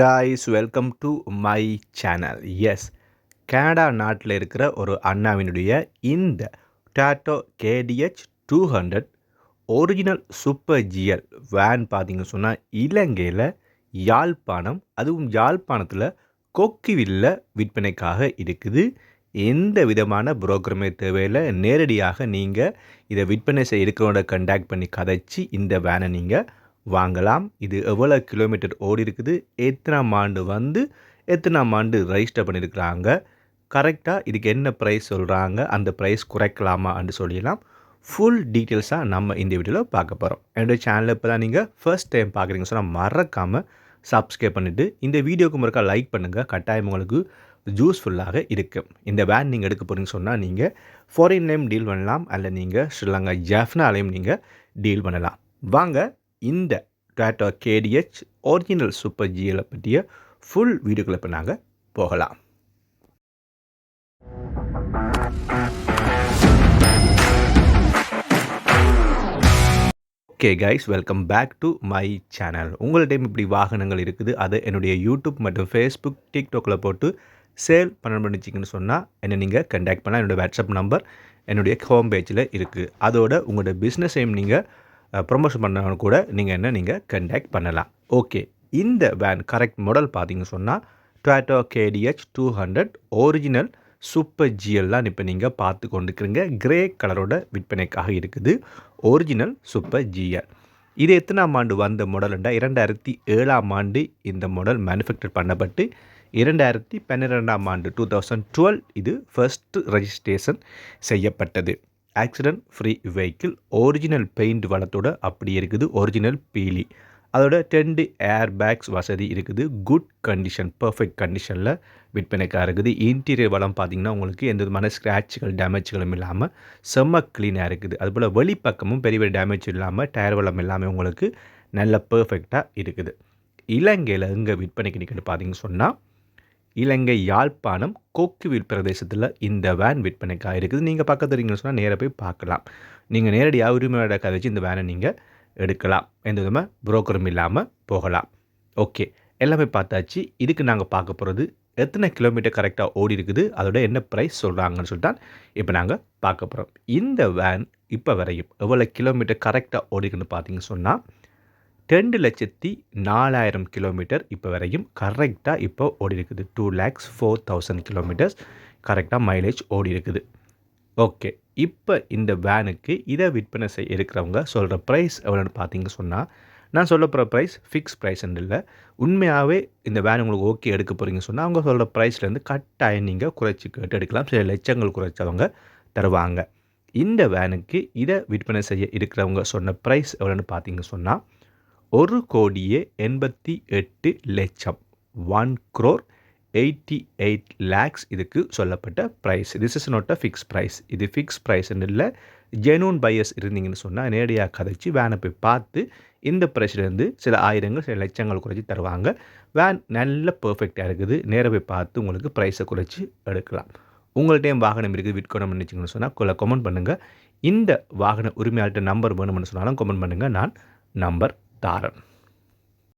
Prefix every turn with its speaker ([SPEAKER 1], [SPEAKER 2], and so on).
[SPEAKER 1] Guys welcome to my channel S Canada நாட்டில் இருக்கிற ஒரு அண்ணாவினுடைய இந்த Toyota KDH two hundred original super GL van பார்த்தீங்க சொன்னால் இலங்கையில் யாழ்ப்பாணம் அதுவும் யாழ்ப்பாணத்தில் கொக்கிவில்ல விற்பனைக்காக இருக்குது. எந்த விதமான புரோக்கருமே தேவையில்லை. நேரடியாக நீங்கள் இதை விற்பனை செய்ய இருக்கிறவங்களோட கண்டாக்ட் பண்ணி கதைச்சி இந்த வேனை நீங்கள் வாங்கலாம். இது எவ்வளோ கிலோமீட்டர் ஓடி இருக்குது? எத்தனாம் ஆண்டு வந்து எத்தனாம் ஆண்டு ரெஜிஸ்டர் பண்ணியிருக்கிறாங்க கரெக்டாக இதுக்கு என்ன ப்ரைஸ் சொல்கிறாங்க அந்த ப்ரைஸ் குறைக்கலாமான்னு சொல்லிடலாம். ஃபுல் டீட்டெயில்ஸாக நம்ம இந்த வீடியோவில் பார்க்க போகிறோம் என்னுடைய சேனலில் இப்போ தான் நீங்கள் ஃபர்ஸ்ட் டைம் பார்க்குறீங்க சொன்னால் மறக்காமல் சப்ஸ்கிரைப் பண்ணிவிட்டு இந்த வீடியோக்கு முறைக்கா லைக் பண்ணுங்கள் கட்டாயம் உங்களுக்கு ஜூஸ்ஃபுல்லாக இருக்கும். இந்த வேன் நீங்கள் எடுக்க போகிறீங்கன்னு சொன்னால் நீங்கள் ஃபாரின்லேயும் டீல் பண்ணலாம். அல்ல நீங்கள் ஸ்ரீலங்கா ஜெஃப்னாலையும் நீங்கள் டீல் பண்ணலாம். வாங்க இந்த டாட்டா கேடிஹெச் ஒரிஜினல் சூப்பர் ஜிஎலை பற்றிய ஃபுல் வீடியோக்களை இப்போ நாங்கள் போகலாம். Okay guys welcome back to my channel உங்கள்கிட்ட இப்படி வாகனங்கள் இருக்குது அதை என்னுடைய யூடியூப் மற்றும் ஃபேஸ்புக் டிக்டாக்கில் போட்டு சேல் பண்ண பண்ணிச்சிங்கன்னு சொன்னால் என்னை நீங்கள் கண்டாக்ட் பண்ணால் என்னோடய வாட்ஸ்அப் நம்பர் என்னுடைய ஹோம் பேஜில் இருக்குது அதோட உங்களோட பிஸ்னஸையும் நீங்கள் ப்ரொமோஷன் பண்ணாலும் கூட நீங்கள் என்ன நீங்கள் கண்டாக்ட் பண்ணலாம். ஓகே இந்த வேன் கரெக்ட் மாடல் பார்த்தீங்க சொன்னால் Toyota KDH two hundred original super ஜிஎல்லாம் இப்போ நீங்கள் பார்த்து கொண்டுக்கிறீங்க கிரே கலரோட விற்பனைக்காக இருக்குது. ஒரிஜினல் சூப்பர் ஜிஎல் இது எத்தனாம் ஆண்டு வந்த மாடல்ண்டா இரண்டாயிரத்தி ஏழாம் ஆண்டு இந்த மாடல் மேனுஃபேக்சர் பண்ணப்பட்டு இரண்டாயிரத்தி பன்னிரெண்டாம் ஆண்டு டூ தௌசண்ட் டுவெல் இது ஃபர்ஸ்ட் ரெஜிஸ்ட்ரேஷன் செய்யப்பட்டது. Accident free vehicle original paint வளத்தோட அப்படி இருக்குது ஒரிஜினல் பீலி அதோட டென்டு ஏர் பேக்ஸ் வசதி இருக்குது குட் கண்டிஷன் பர்ஃபெக்ட் கண்டிஷனில் விற்பனைக்காக இருக்குது. இன்டீரியர் வளம் பார்த்திங்கன்னா உங்களுக்கு எந்த விதமான ஸ்க்ராட்சுகள் டேமேஜ்களும் இல்லாமல் செம்ம க்ளீனாக இருக்குது. அதுபோல் வெளிப்பக்கமும் பெரிய பெரிய டேமேஜ் இல்லாமல் டயர் வளம் இல்லாமல் உங்களுக்கு நல்ல பர்ஃபெக்டாக இருக்குது. இலங்கையில் எங்கே விற்பனைக்கு நிற்கிட்டு பார்த்திங்கன்னு சொன்னால் இலங்கை யாழ்ப்பாணம் கோக்குவில் பிரதேசத்தில் இந்த வேன் விற்பனைக்காக இருக்குது. நீங்கள் பக்கத்து இருக்கீங்கன்னு சொன்னால் நேராக போய் பார்க்கலாம். நீங்கள் நேரடியாக உரிமையோட கதைச்சு இந்த வேனை நீங்கள் எடுக்கலாம். எந்த விதமாக புரோக்கரும் இல்லாமல் போகலாம். ஓகே. எல்லாமே பார்த்தாச்சு. இதுக்கு நாங்கள் பார்க்க போகிறது எத்தனை கிலோமீட்டர் கரெக்டாக ஓடி இருக்குது அதோட என்ன ப்ரைஸ் சொல்கிறாங்கன்னு சொல்லிட்டு இப்போ நாங்கள் பார்க்க போகிறோம் இந்த வேன் இப்போ வரையும் எவ்வளோ கிலோமீட்டர் கரெக்டாக ஓடிக்குன்னு பார்த்தீங்கன்னு சொன்னால் ரெண்டு லட்சத்தி நாலாயிரம் கிலோமீட்டர் இப்போ வரையும் கரெக்டாக இப்போ ஓடி இருக்குது two lakhs four thousand kilometres கரெக்டாக மைலேஜ் ஓடி இருக்குது ஓகே இப்போ இந்த வேனுக்கு இதை விற்பனை செய்ய இருக்கிறவங்க சொல்கிற ப்ரைஸ் எவ்வளோன்னு பார்த்தீங்க சொன்னால் நான் சொல்ல போகிற ப்ரைஸ் ஃபிக்ஸ் ப்ரைஸ்ன்னு இல்லை. உண்மையாகவே இந்த வேன் உங்களுக்கு ஓகே எடுக்க போகிறீங்க சொன்னால் அவங்க சொல்கிற ப்ரைஸ்லேருந்து கட்டாயம் நீங்கள் குறைச்சி கேட்டு எடுக்கலாம். சில லட்சங்கள் குறைச்சவங்க தருவாங்க. இந்த வேனுக்கு இதை விற்பனை செய்ய இருக்கிறவங்க சொன்ன ப்ரைஸ் எவ்வளோன்னு பார்த்தீங்க சொன்னால் ஒரு கோடியே எண்பத்தி எட்டு லட்சம். One crore eighty eight lakhs இதுக்கு சொல்லப்பட்ட price this is not a fix price இது ஃபிக்ஸ் ப்ரைஸ்ன்னு இல்லை. ஜெனூன் பையர்ஸ் இருந்தீங்கன்னு சொன்னால் நேரடியாக கதைச்சி வேனை போய் பார்த்து இந்த ப்ரைஸ்லேருந்து சில ஆயிரங்கள் சில லட்சங்கள் குறைச்சி தருவாங்க. வேன் நல்ல பர்ஃபெக்டாக இருக்குது. நேராக போய் பார்த்து உங்களுக்கு ப்ரைஸை குறைச்சி எடுக்கலாம். உங்கள்கிட்டையும் வாகனம் இருக்குது? விற்கணும்னு நினச்சிங்கன்னு சொன்னால் கொள்ள கமெண்ட் பண்ணுங்கள் இந்த வாகன உரிமையாளர்கிட்ட நம்பர் வேணும்னு சொன்னாலும் கமெண்ட் பண்ணுங்கள் நான் நம்பர் datum